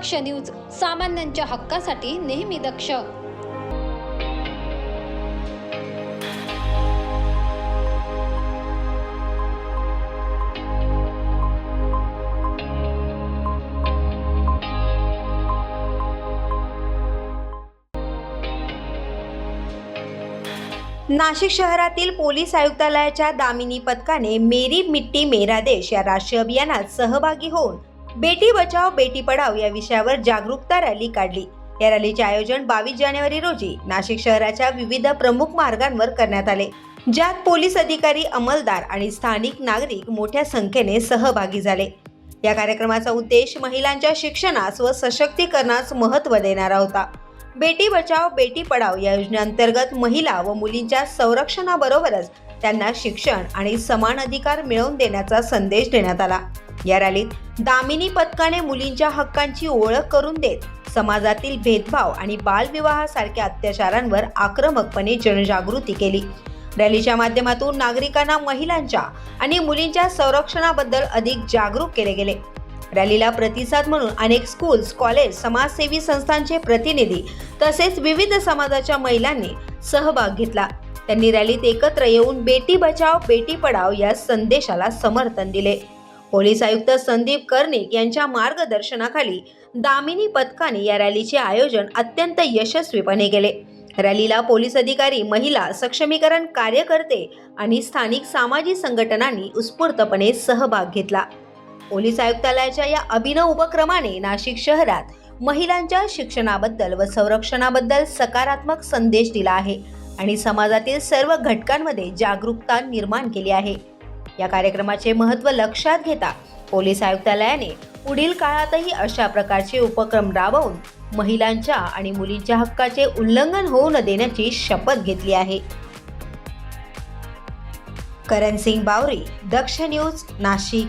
दक्ष news सामान्यांच्या हक्कासाठी नेहमी दक्ष. नाशिक शहरातील पोलीस आयुक्तालयाच्या दामिनी पथकाने मेरी मिट्टी मेरा देश या राष्ट्रीय अभियानात सहभागी होऊन बेटी बचाव बेटी पढाव या विषयावर जागरूकता रॅली काढली. या रॅलीचे आयोजन बावीस जानेवारी रोजी नाशिक शहराच्या विविध प्रमुख मार्गांवर करण्यात आले ज्यात पोलीस अधिकारी अंमलदार आणि स्थानिक नागरिक मोठ्या संख्येने सहभागी झाले. या कार्यक्रमाचा उद्देश महिलांच्या शिक्षणास व सशक्तीकरणास महत्त्व देणारा होता. बेटी बचाव बेटी पढाव या योजनेअंतर्गत महिला व मुलींच्या संरक्षणाबरोबरच त्यांना शिक्षण आणि समान अधिकार मिळवून देण्याचा संदेश देण्यात आला. या रॅलीत दामिनी पथकाने मुलींच्या हक्कांची ओळख करून देत समाजातील भेदभाव आणि बालविवाहासारख्या अत्याचारांवर आक्रमकपणे जनजागृती केली. रॅलीच्या माध्यमातून नागरिकांना महिलांच्या आणि मुलींच्या संरक्षणाबद्दल अधिक जागरूक केले गेले. रॅलीला प्रतिसाद म्हणून अनेक स्कूल्स कॉलेज समाजसेवी संस्थांचे प्रतिनिधी तसेच विविध समाजाच्या महिलांनी सहभाग घेतला. त्यांनी रॅलीत एकत्र येऊन बेटी बचाव बेटी पढाव या संदेशाला समर्थन दिले. पोलीस आयुक्त संदीप कर्णिक यांच्या मार्गदर्शनाखाली दामिनी पथकाने या रॅलीचे आयोजन अत्यंत यशस्वीपणे केले. रॅलीला पोलीस अधिकारी महिला सक्षमीकरण कार्यकर्ते आणि स्थानिक सामाजिक संघटनांनी उत्स्फूर्तपणे सहभाग घेतला. पोलीस आयुक्तालयाच्या या अभिनव उपक्रमाने नाशिक शहरात महिलांच्या शिक्षणाबद्दल व संरक्षणाबद्दल सकारात्मक संदेश दिला आहे आणि समाजातील सर्व घटकांमध्ये जागरूकता निर्माण केली आहे. या कार्यक्रमाचे महत्त्व लक्षात घेता पोलीस आयुक्तालयाने पुढील काळातही अशा प्रकारचे उपक्रम राबवून महिलांच्या आणि मुलींच्या हक्काचे उल्लंघन होऊ न देण्याची शपथ घेतली आहे. करण सिंग बावरी दक्ष न्यूज नाशिक.